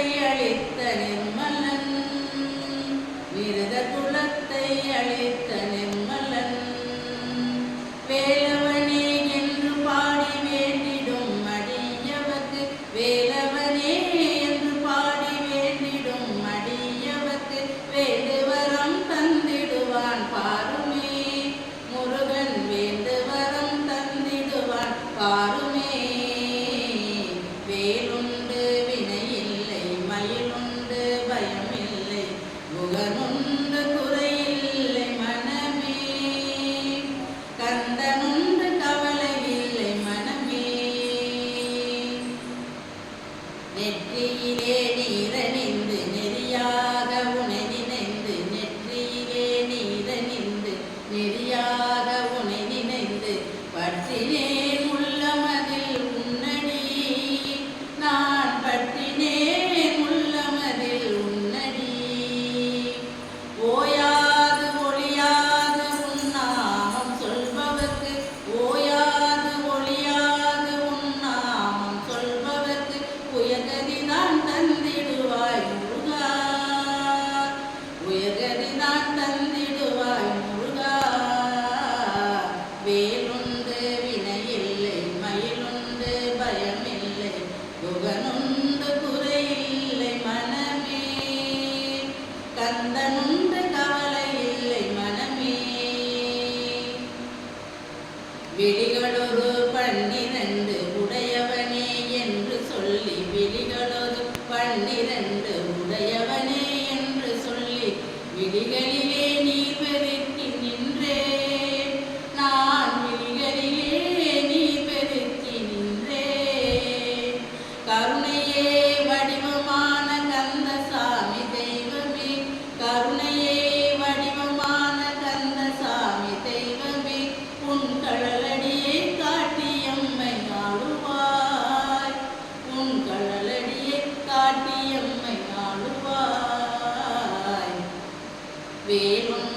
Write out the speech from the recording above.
குலத்தை அழித்த நிர்மலன் விருத குலத்தை அழி நெற்றியிலே விழிகளொரு பன்னிரண்டு உடையவனே என்று சொல்லி விழிகளொரு பன்னிரண்டு உடையவனே என்று சொல்லி விழிகளிலே நீர் பெருக்கி நின்றே. நான் விழிகளிலே நீர் பெருக்கி நின்றே. கரு vê-lo,